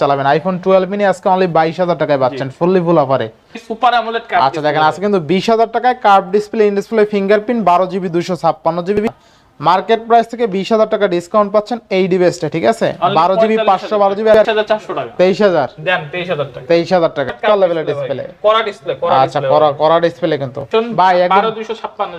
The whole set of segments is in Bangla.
চালাবেন। আইফোন টুয়েলভ মিনি আজকে অনলি বাইশ হাজার টাকায় পাচ্ছেন ফুললি ফুল অফারে সুপার অ্যামোলেড কার্ড আচ্ছা দেখেন আজকে কিন্তু বিশ হাজার টাকায় curve display in display fingerprint বারো জিবি দুশো ছাপ্পান্ন জিবি মার্কেট প্রাইস থেকে বিশ হাজার টাকা ডিসকাউন্ট পাচ্ছেন এই ডিভাইসটা ঠিক আছে? বারো জিবি পাঁচশো বারো জিবি চারশো টাকা। তেইশ হাজার। দেন তেইশ হাজার টাকা। লেভেলের ডিসপ্লে করা ডিসপ্লে করা আচ্ছা করা করা ডিসপ্লে কিন্তু। ভাই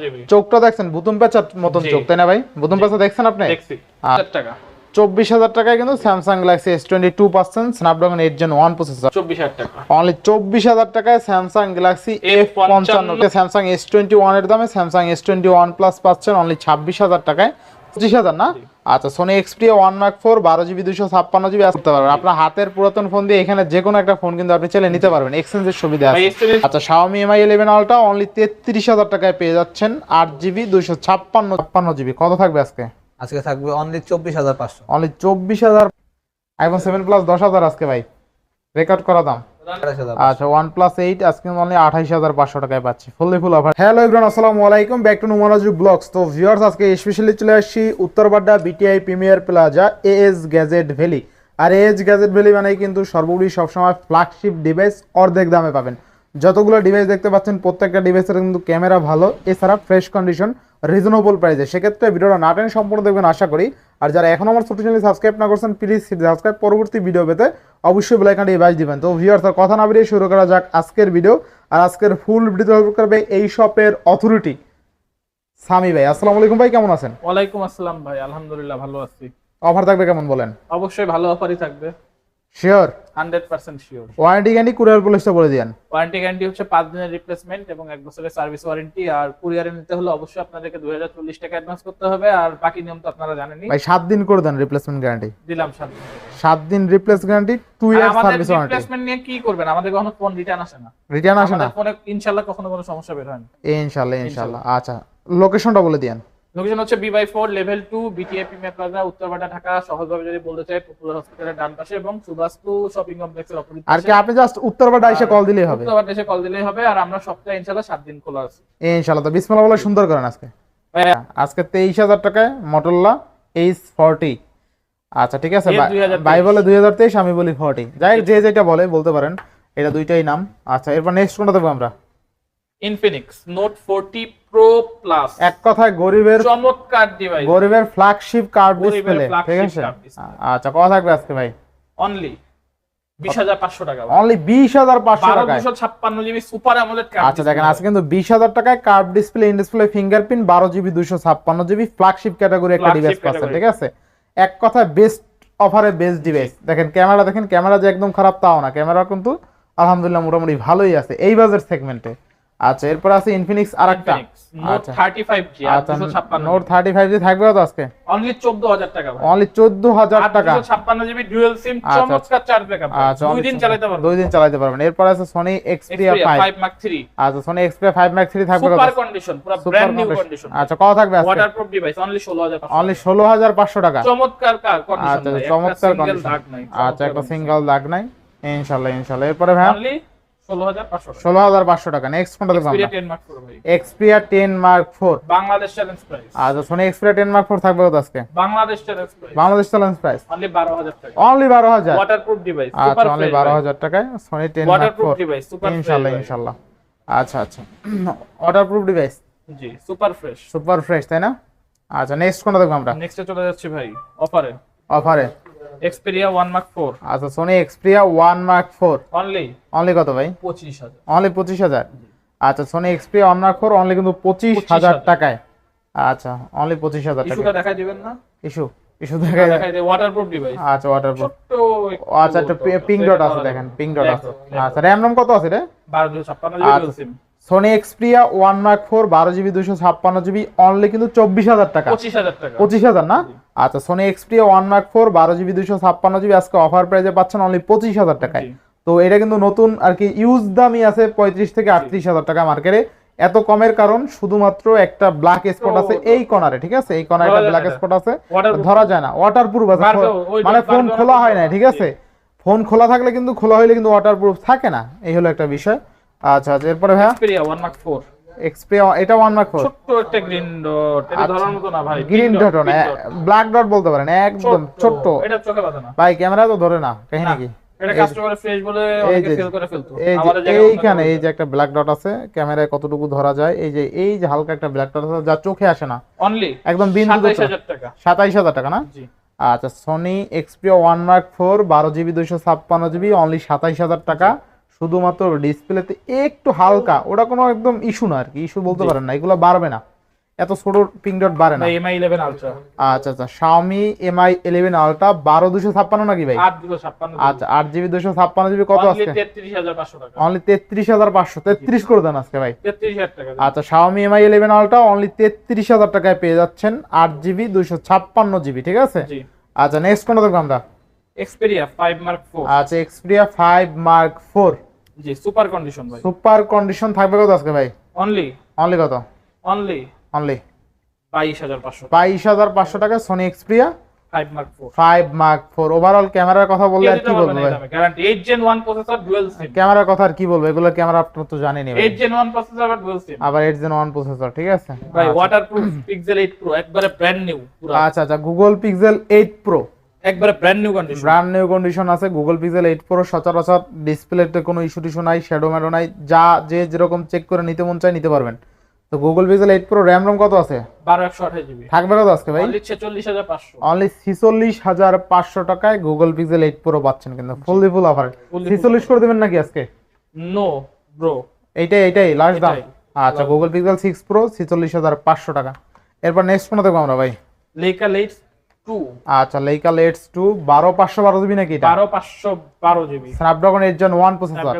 জিবি চোখটা দেখছেন বুতুম পেঁচার মতন চোখ তাই না ভাই? বুতুম পেঁচা দেখছেন আপনি? দেখছি। আচ্ছা। টাকা। চব্বিশ হাজার টাকায় কিন্তু Samsung Galaxy S twenty two percent Snapdragon eight gen one processor চব্বিশ হাজার টাকা। অনলি চব্বিশ হাজার টাকায় স্যামসাং গ্যালাক্সি এফ পঞ্চান্ন। স্যামসাং এস টোয়েন্টি ওয়ানের দামে Samsung S twenty one plus পাচ্ছেন অনলি ছাব্বিশ হাজার টাকায়। পঁচিশ হাজার না? আচ্ছা Sony Xperia one mark four বারো জিবি দুশো ছাপ্পান্ন জিবি আসতে পারবেন। আপনার হাতের পুরাতন ফোন দিয়ে এখানে যে কোনো একটা ফোন কিন্তু আপনি চাইলে নিতে পারবেন। এক্সচেঞ্জের সুবিধা আছে। আচ্ছা Xiaomi Mi eleven ultra only তেত্রিশ হাজার টাকায় পেয়ে যাচ্ছেন আট জিবি দুশো ছাপ্পান্ন ছাপ্পান্ন জিবি। কত থাকবে আজকে? আজকে থাকবে অনলি চব্বিশ হাজার পাঁচশো। অনলি চব্বিশ হাজার আইফোন সেভেন প্লাস দশ হাজার আজকে ভাই। রেকর্ড করা দাম। আচ্ছা ওয়ান প্লাস এইট আজকে অনলি আঠাইশ হাজার পাঁচশো টাকায় পাচ্ছি। Fully full offer hello Ibran আসসালামু আলাইকুম। ব্যাক টু নুমারাজু ব্লগস তো ভিউয়ার্স আজকে স্পেশালি চলে আসছি Uttarbadda BTI premier plaza AS gadget valley আর এএস গ্যাজেট ভ্যালি মানে কিন্তু সর্বোপরি সবসময় ফ্ল্যাগশিপ ডিভাইস অর্ধেক দামে পাবেন। যতগুলো ডিভাইস দেখতে পাচ্ছেন প্রত্যেকটা ডিভাইসের কিন্তু ক্যামেরা ভালো। এছাড়া ফ্রেশ কন্ডিশন রিজনেবল প্রাইসে সেক্ষেত্রে ভিডিওটা না টেনে সম্পূর্ণ দেখবেন আশা করি। আর যারা এখন আমার ছোট চ্যানেল সাবস্ক্রাইব না করছেন প্লিজ সাবস্ক্রাইব পরবর্তী ভিডিও পেতে অবশ্যই বেলাইকানটি বাজ দিবেন। তো ভিউয়ার্স আর কথা না বেরিয়ে শুরু করা যাক আজকের ভিডিও আর আজকের ফুল ভিডিও হেল্প করবে এই শপের অথরিটি সামি ভাই আসসালামু আলাইকুম ভাই কেমন আছেন? ওয়ালাইকুম আসসালাম ভাই আলহামদুলিল্লাহ ভালো আছি। অফার থাকবে কেমন বলেন? অবশ্যই ভালো অফারই থাকবে। Sure hundred percent sure. Warranty guarantee courier পুলিশটা বলে দিয়েন। ওয়ারেন্টি গ্যারান্টি হচ্ছে পাঁচ দিনের রিপ্লেসমেন্ট এবং এক বছরের সার্ভিস ওয়ারেন্টি আর কুরিয়ারে নিতে হলে অবশ্যই আপনাদেরকে দুই হাজার চল্লিশ টাকা অ্যাডভান্স করতে হবে আর বাকি নিয়ম তো আপনারা জানেনই। ভাই সাত দিন করে দেন রিপ্লেসমেন্ট গ্যারান্টি দিলাম সাত দিন। সাত দিন রিপ্লেস গ্যারান্টি টু আর ইয়ার সার্ভিস ওয়ারেন্টি রিপ্লেসমেন্ট নিয়ে কি করবেন? আমাদের কখনো ফোন রিটার্ন আসে না। রিটার্ন আসে না? ফোনে ইনশাআল্লাহ কখনো কোনো সমস্যা বের হয় না। ইনশাল্লাহ ইনশাল্লাহ। আচ্ছা লোকেশনটা বলে দিয়েন। লোকেশন হচ্ছে B by four level two BTA premier plaza Uttarpara Dhaka. সহজভাবে যদি বলতে চাই পপুলার হসপিটালের ডান পাশে এবং সুবাস্তু শপিং কমপ্লেক্সের অপোজিট আর কি আপনি জাস্ট উত্তরবাড্ডা এসে কল দিলেই হবে। উত্তরপাড়া এসে কল দিলেই হবে আর আমরা সপ্তাহে ইনশাআল্লাহ সাত দিন খোলা আছে। ইনশাল্লাহ তো বিসমিল্লাহ বলে সুন্দর করেন আজকে। ভাইয়া, আজকে তেইশ হাজার টাকায় মটোল্লা এইচ ফর্টি আচ্ছা ঠিক আছে ভাই- 2023 বলে দুই হাজার তেইশ আমি বলি ফর্টি যাই যে যেটা বলে বলতে পারেন। এটা দুইটাই নাম। আচ্ছা এরপর নেক্সট কোনটা দেবো আমরা? Infinix note forty pro plus এক কথায় গরিবের চমৎকার ডিভাইস গরিবের ফ্ল্যাগশিপ কার্ড ডিসপ্লে ঠিক আছে। আচ্ছা কত থাকবে আজকে ভাই? অনলি টাকা। ছাপ্পান্ন জিবি সুপার অ্যামোলেড আচ্ছা দেখেন আজকে কিন্তু বিশ হাজার টাকায় curved display in display fingerprint বারো জিবি দুশো ছাপ্পান্ন জিবি ফ্ল্যাগশিপ ক্যাটাগরি একটা ডিভাইস পাচ্ছেন ঠিক আছে? এক কথায় বেস্ট অফারে বেস্ট ডিভাইস দেখেন ক্যামেরা দেখেন ক্যামেরা যে একদম খারাপ তাও না। ক্যামেরা কিন্তু আলহামদুলিল্লাহ মোটামুটি ভালোই আছে এই বাজেট সেগমেন্টে আচ্ছা এরপর আছে ইনফিনিক্স আর একটা আচ্ছা। জি নোট থাকবে তো আজকে? অনলি চোদ্দ হাজার টাকা ভাই। অনলি চোদ্দ হাজার আর টাকা। 256 ডুয়াল সিম আচ্ছা, চমৎকার চার্জ ব্যাকআপ আচ্ছা দুই দিন চালাতে পারবেন। দুই দিন চালাতে পারবেন। এরপর আছে সোনি এক্সপিরিয়া ফাইভ 5 মার্ক 3 আচ্ছা সোনি ফাইভ ম্যাক্স থ্রি থাকবে সুপার কন্ডিশন পুরো ব্র্যান্ড নিউ কন্ডিশন আচ্ছা কত থাকবে আজকে? ওয়াটারপ্রুফ ডিভাইস অনলি 16500 অনলি ষোলো হাজার পাঁচশো টাকা। চমৎকার কন্ডিশন আচ্ছা চমৎকার আচ্ছা একটা সিঙ্গেল দাগ নাই। ইনশাল্লাহ ইনশাল্লাহ। এরপরে ভাই অনলি 16500 ষোলো হাজার পাঁচশো টাকা। নেক্সট কোনটা দেখব আমরা? এক্সপিরিয়া 10 মার্ক 4 ভাই। Xperia ten mark four Bangladesh challenge price আচ্ছা Sony Xperia ten mark four থাকবে আজকে? Bangladesh challenge price Bangladesh challenge price only 12000 টাকা। অনলি বারো হাজার। ওয়াটারপ্রুফ ডিভাইস আচ্ছা অনলি বারো হাজার টাকায় Sony ten mark four device ইনশাল্লাহ ইনশাল্লাহ। আচ্ছা আচ্ছা। ওয়াটার প্রুফ ডিভাইস জি সুপার ফ্রেশ সুপার ফ্রেশ তাই না? আচ্ছা নেক্সট কোনটা দেখব আমরা? নেক্সটে চলে যাচ্ছি ভাই অফারে অফারে এক্সপেরিয়া 1 মার্ক 4 আচ্ছা Sony Xperia one mark four only only কত ভাই? 25000 অনলি পঁচিশ হাজার। আচ্ছা Sony Xperia one mark four only কিন্তু পঁচিশ হাজার 25,000 টাকায়। আচ্ছা অনলি পঁচিশ হাজার টাকা ইস্যুটা দেখাই দিবেন না? ইস্যু ইস্যু দেখা দেখাই দে ওয়াটারপ্রুফ ডিভাইস আচ্ছা ওয়াটার প্রুফ আচ্ছা একটা পিঙ্ক ডট আছে দেখেন পিঙ্ক ডট আছে। আচ্ছা র্যাম রম কত আছে রে? 1256 জিবি আচ্ছা। SIM Sony Xperia one mark four বারো জিবি দুশো ছাপ্পান্ন জিবি অনলি কিন্তু চব্বিশ হাজার টাকা। 25000 টাকা। পঁচিশ হাজার না? আচ্ছা Sony Xperia one mark four বারো জিবি দুশো ছাপ্পান্ন জিবি আজকে অফার প্রাইসে পাচ্ছেন অনলি পঁচিশ হাজার টাকায়। তো এটা কিন্তু নতুন আর কি ইউজ দামই আছে পঁয়ত্রিশ থেকে আটত্রিশ হাজার টাকা মার্কেটে এত কমের কারণ শুধুমাত্র একটা ব্ল্যাক স্পট আছে এই কর্নারে ঠিক আছে? এই কর্নারে একটা ব্ল্যাক স্পট আছে। ধরা যায় না। ওয়াটার প্রুফ আছে মানে ফোন খোলা হয় না। ঠিক আছে? ফোন খোলা থাকলে কিন্তু খোলা হইলে কিন্তু ওয়াটার প্রুফ থাকে না। এই হলো একটা বিষয়। আচ্ছা আচ্ছা এরপরে ভাইয়া? এক্সপেরিয়া 1 মার্ক 4 এক্সপিরিয়া এটা ওয়ান মার্ক ফোর ছোট্ট একটা গ্রিন ডট এটা ধরার মতো না ভাই green dot dot। Black dot বলতে পারেন একদম ছোট্ট এটা চোখে বাঁধে না। ভাই ক্যামেরা তো ধরে না কাহিনী না, কি? এটা কাস্টমার ফ্রেশ বলে অনেকে যে করে ফেলতো। আমাদের এইখানে এই যে একটা ব্ল্যাক ডট আছে ক্যামেরায় কতটুকু ধরা যায় এই যে এই যে হালকা একটা ব্ল্যাক ডট আছে যা চোখে আসে না। অনলি একদম বিন্দু সাতাইশ হাজার টাকা। সাতাইশ হাজার টাকা না? জি। আচ্ছা Sony Xperia one mark four বারো জিবি দুইশো ছাপ্পান্ন জিবি অনলি সাতাইশ হাজার টাকা। শুধুমাত্র ডিসপ্লেতে একটু হালকা ওটা কোনো একদম ইস্যু না আর কি ইস্যু বলতে পারেন না এগুলো বাড়বে না। এত ছোট পিং ডট বাড়ে না। এমআই ইলেভেন আলট্রা আচ্ছা আচ্ছা শাওমি এমআই ইলেভেন আলট্রা বারো দুশো ছাপ্পান্ন নাকি ভাই? আট দুশো ছাপ্পান্ন। আচ্ছা আট জিবি দুশো ছাপ্পান্ন জিবি কত আজকে? হাজার পাঁচশো টাকা। অনলি তেত্রিশ হাজার পাঁচশো তেত্রিশ করে দেন আজকে ভাই। তেত্রিশ হাজার টাকা। আচ্ছা Xiaomi Mi eleven ultra only তেত্রিশ হাজার টাকায় পেয়ে যাচ্ছেন আট জিবি দুইশো ছাপ্পান্ন জিবি ঠিক আছে? জি। আচ্ছা নেক্সট কোনটা দেখব আমরা? এক্সপেরিয়া ফাইভ মার্ক ফোর আচ্ছা এক্সপিরিয়া ফাইভ মার্ক ফোর জি সুপার কন্ডিশন ভাই। সুপার কন্ডিশন থাকবে কত আজকে ভাই? অনলি অনলি কত? অনলি অনলি বাইশ হাজার পাঁচশো। বাইশ হাজার পাঁচশো টাকা Sony Xperia five mark four five mark four overall ক্যামেরার কথা বললে আর কি বলব ভাই? Guarantee eight gen one processor dual SIM ক্যামেরার কথা আর কি বলব? এগুলো ক্যামেরা আপনার তো জানেনি ভাই। এইট জেন ওয়ান প্রসেসর আবার ডুয়েল সিম আবার এইট জেন ওয়ান প্রসেসর ঠিক আছে? ভাই। ওয়াটারপ্রুফ পিক্সেল এইট প্রো একবারে ব্র্যান্ড নিউ পুরো। আচ্ছা আচ্ছা। গুগল পিক্সেল এইট প্রো একবারে brand new condition brand new condition আছে গুগল পিক্সেল এইট প্রো সচরাচর ডিসপ্লেতে কোনো ইস্যু টিস্যু নাই শ্যাডো ম্যাডো নাই যা যে যেরকম চেক করে নিতে মন চায় নিতে পারবেন। তো Google Pixel eight pro RAM ROM কত আছে? বারো একশো আঠাশ জিবি থাকবে কত আজকে ভাই? অনলি ছেচল্লিশ হাজার পাঁচশো। অনলি ছিচল্লিশ হাজার পাঁচশো টাকায় গুগল পিক্সেল এইট প্রো পাচ্ছেন কিন্তু full full offer Fully full ছিচল্লিশ করে দেবেন নাকি আজকে? নো ব্রো এইটাই এইটাই লাস্ট দাম। আচ্ছা গুগল পিক্সেল সিক্স প্রো ছিচল্লিশ হাজার পাঁচশো টাকা। এরপর নেক্সট ফোন দেখব আমরা ভাই। লেকা লেট আচ্ছা লেইকা লেটস টু বারো পাঁচশো বারো জিবি নাকি এটা? বারো পাঁচশো বারো GB. Snapdragon eight gen one processor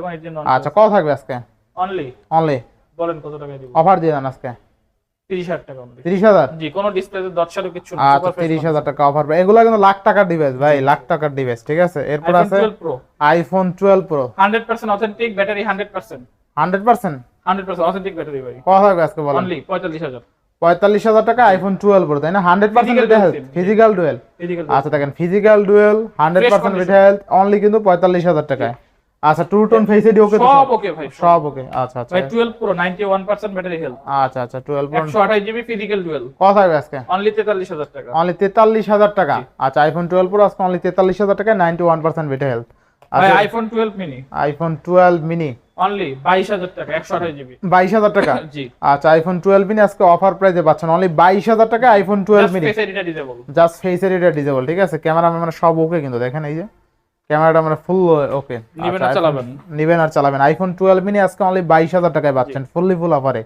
আচ্ছা কত থাকবে আজকে? অনলি অনলি বলেন কত টাকা দিব। অফার দিয়ে দেন আজকে। তিরিশ হাজার টাকা অনলি তিরিশ হাজার? জি কোনো ডিসপ্লেতে দশ কিছু না। আচ্ছা তিরিশ হাজার টাকা অফার এগুলো কিন্তু লাখ টাকার ডিভাইস ভাই লাখ টাকার ডিভাইস ঠিক আছে? এরপর আছে iPhone twelve pro hundred percent authentic battery hundred percent hundred percent hundred percent authentic battery ভাই। কত থাকবে আজকে বলেন? অনলি পঁয়তাল্লিশ হাজার। পঁয়তাল্লিশ হাজার টাকা আইফোন টুয়েলভ প্রো তাই না? Hundred percent health physical dual আচ্ছা দেখেন physical dual hundred percent. Health only কিন্তু পঁয়তাল্লিশ হাজার টাকায়। আচ্ছা two tone face ID okay সব ওকে ভাই সব। ওকে আচ্ছা আচ্ছা। ভাই twelve pro ninety one percent battery health আচ্ছা আচ্ছা টুয়েলভ প্রো একশো আঠাশ জিবি ফিজিক্যাল ডুয়েল কত থাকবে আজকে। অনলি তেতাল্লিশ হাজার টাকা। অনলি তেতাল্লিশ হাজার টাকা। আচ্ছা আইফোন টুয়েলভ প্রো আজকে অনলি তেতাল্লিশ হাজার টাকা ninety one percent battery health আচ্ছা। IPhone twelve mini iPhone twelve mini only টাকা জিবি জি। আচ্ছা আইফোন মিনি আজকে অফার প্রাইসে পাচ্ছেন। অনলি টাকা iPhone mini face just disable ঠিক আছে? ক্যামেরা মানে সব ওকে কিন্তু দেখেন এই যে। ক্যামেরাটা ফুল ওকে নিবেন আর চালাবেন। নিবেন আর চালাবেন। আইফোন মিনি আজকে অনলি টাকায় পাচ্ছেন ফুললি ফুল অফারে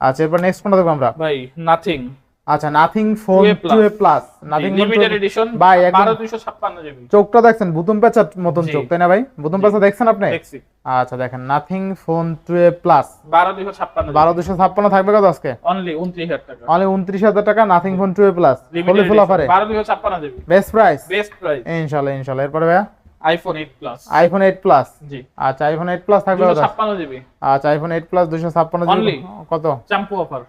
আচ্ছা এরপর নেক্সট কোনটা দেখব আমরা? ভাই নাথিং আচ্ছা Nothing Phone 2A two A plus Nothing limited edition ভাই, একদম- বারো দুইশো ছাপ্পান্ন জিবি চোখটা দেখছেন? বুতুম পেঁচার মতন চোখ তাই না ভাই? বুতুম পেঁচা দেখছেন আপনি? দেখছি। আচ্ছা দেখেন Nothing Phone two A plus বারো দুইশো ছাপ্পান্ন বারো দুশো ছাপ্পান্ন থাকবে কত আজকে? অনলি উনত্রিশ হাজার টাকা। অনলি উনত্রিশ হাজার টাকা Nothing Phone two A plus full অফারে বারো দুইশো ছাপ্পান্ন জিবি বেস্ট প্রাইস বেস্ট প্রাইস ইনশাল্লাহ ইনশাল্লাহ। এরপরে ভাইয়া? IPhone eight plus iPhone eight plus জি। আচ্ছা আইফোন এইট প্লাস থাকবে দুশো কত ছাপ্পান্ন জিবি আচ্ছা আইফোন এইট প্লাস দুশো ছাপ্পান্ন Only? কত? চ্যাম্পু অফার।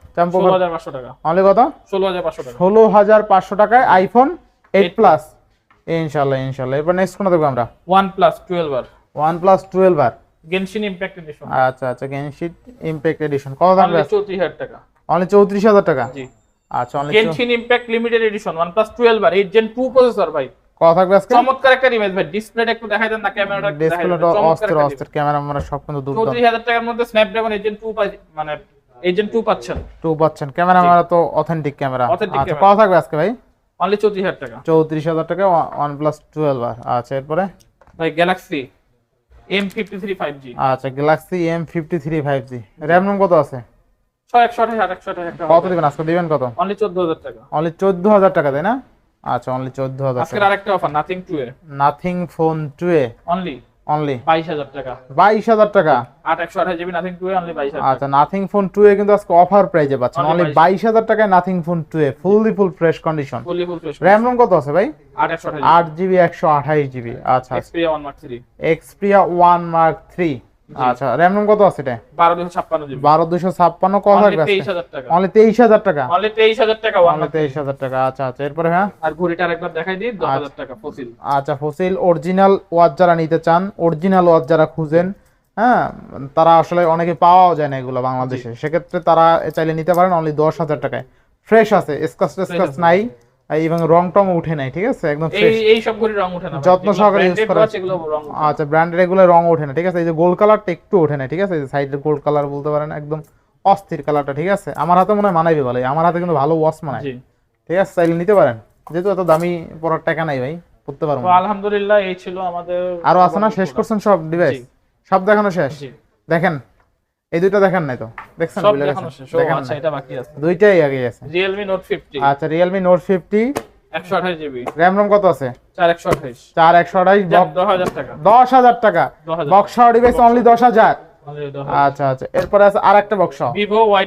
হাজার পাঁচশো টাকা। অনলি কত? ষোলো হাজার পাঁচশো টাকা। ষোলো হাজার পাঁচশো টাকায় আইফোন এইট 8 প্লাস ইনশাল্লাহ ইনশাল্লাহ। এবার নেক্সট কোনটা দেখব আমরা? Plus twelve R OnePlus twelve R Genshin Impact edition আচ্ছা আচ্ছা গেনশিট ইমপ্যাক্ট এডিশন কত দাম অনলি চৌত্রিশ হাজার টাকা। অনলি চৌত্রিশ হাজার টাকা? জি। আচ্ছা only Genshin Impact limited edition OnePlus twelve R eight gen two processor ভাই। চমৎকার একটা ডিভাইস ভাই ডিসপ্লেটা একটু দেখাই দেন না ক্যামেরাটা ডিসপ্লেটা অস্থির অস্থির ক্যামেরা মানে সব কিন্তু দুর্দান্ত। চৌত্রিশ টাকার মধ্যে স্ন্যাপড্রাগন এজেন্ট টু মানে এজেন্ট টু পাচ্ছেন। টু পাচ্ছেন। ক্যামেরা আমার তো অথেন্টিক ক্যামেরা আচ্ছা। থাকবে আজকে ভাই? অনলি টাকা। টাকা আর। আচ্ছা এরপরে? ভাই গ্যালাক্সি আচ্ছা গ্যালাক্সি কত আছে? কত দিবেন আজকে? দিবেন কত? অনলি চোদ্দ হাজার টাকা। অনলি চোদ্দ হাজার টাকা তাই না? আচ্ছা অনলি চোদ্দ হাজার আরেকটা offer Nothing two A. Nothing Phone two A? Only only বাইশ হাজার টাকা। বাইশ হাজার টাকা? আট একশো আঠাশ GB Nothing two A only বাইশ হাজার আচ্ছা নাথিং ফোন টু এ কিন্তু আজকে অফার প্রাইজে পাচ্ছেন। অনলি 22,000 বাইশ হাজার টাকায় Nothing Phone two A fully full fresh condition fully full fresh RAM ROM কত আছে ভাই? আট একশো আঠাশ আট জিবি একশো আঠাইশ জিবি। আচ্ছা Xperia one mark three Xperia one mark three আচ্ছা র্যাম রোম কত আছে এটা? জিবি। কত টাকা। টাকা? টাকা অনলি টাকা। আচ্ছা আচ্ছা এরপরে হ্যাঁ? আর দেখাই দিই টাকা ফসিল আচ্ছা ফসিল অরিজিনাল ওয়াচ যারা নিতে চান অরিজিনাল ওয়াচ যারা খুঁজেন হ্যাঁ তারা আসলে অনেকে পাওয়াও যায় না এগুলো বাংলাদেশে। সেক্ষেত্রে তারা চাইলে নিতে পারেন অনলি দশ হাজার টাকায়। ফ্রেশ আছে স্কাচ আছে। নাই। এবং রং টং উঠে নাই ঠিক আছে? একদম ফ্রেশ এই সব ঘড়ি রং ওঠে না যত্ন সহকারে branded করা। আচ্ছা ব্র্যান্ডের এগুলো রং ওঠে না ঠিক আছে? এই যে গোল্ড কালারটা একটু ওঠে না ঠিক আছে? এই যে সাইডের গোল্ড কালার বলতে পারেন একদম অস্থির কালারটা ঠিক আছে? আমার হাতে মনে হয় মানাইবে ভালো আমার হাতে কিন্তু ভালো ওয়াচ মানায়। ঠিক আছে? চাইলে নিতে পারেন। যেহেতু এত দামি পড়ার টাকা নাই ভাই পড়তে পারব। আলহামদুলিল্লাহ এই ছিল আমাদের আরও আছে না? শেষ করছেন সব ডিভাইস সব দেখানো শেষ? দেখেন এই দুইটা দেখেন নাই তো? দেখছেন? সব দেখানো? শেষ। আচ্ছা এটা বাকি আছে। দুইটাই আগে আছে রিয়েলমি নোট ফিফটি আচ্ছা রিয়েলমি নোট ফিফটি একশো আঠাশ জিবি র্যাম রম কত আছে? চার একশো আঠাশ। চার একশো আঠাইশ দশ হাজার টাকা। দশ হাজার টাকা। দশ হাজার। বক্স ডিভাইস অনলি দশ হাজার। আমাদের দশ আচ্ছা আচ্ছা। এরপরে আছে আর একটা বক্স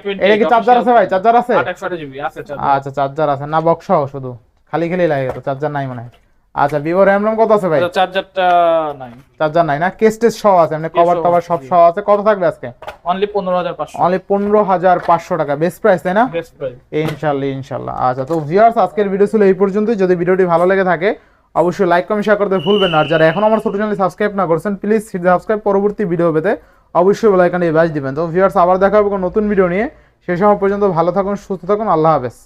টোয়েন্টি এটা কি চার্জার আছে ভাই? চার্জার আছে? জিবি আছে চার্জার আচ্ছা চার্জার আছে। না বক্স শুধু। খালি খালি লাগে তো চার্জার নাই মনে হয়। আচ্ছা ভিভো র্যাম রম কত আছে ভাই? চার্জারটা নাই। চার্জার নাই না? কেস টেস সহ আছে এমনি কভার টভার সব। সহ আছে। কত থাকবে আজকে? অনলি পনেরো হাজার পাঁচশো। অনলি পনেরো হাজার পাঁচশো টাকা। বেস্ট প্রাইস তাই না? বেস্ট প্রাইস ইনশাল্লাহ ইনশাআল্লাহ আচ্ছা তো ভিউয়ার্স আজকের ভিডিও ছিল এই পর্যন্তই। যদি ভিডিওটি ভালো লেগে থাকে অবশ্যই লাইক কমেন্ট শেয়ার করতে ভুলবেন না। আর যারা এখন আমার ছোট চ্যানেল সাবস্ক্রাইব না করছেন প্লিজ সাবস্ক্রাইব পরবর্তী ভিডিও পেতে অবশ্যই বেলাইকানে বাজ দিবেন। তো ভিউয়ার্স আবার দেখা হবে নতুন ভিডিও নিয়ে। সেই সময় পর্যন্ত ভালো থাকুন সুস্থ থাকুন। আল্লাহ হাফেজ।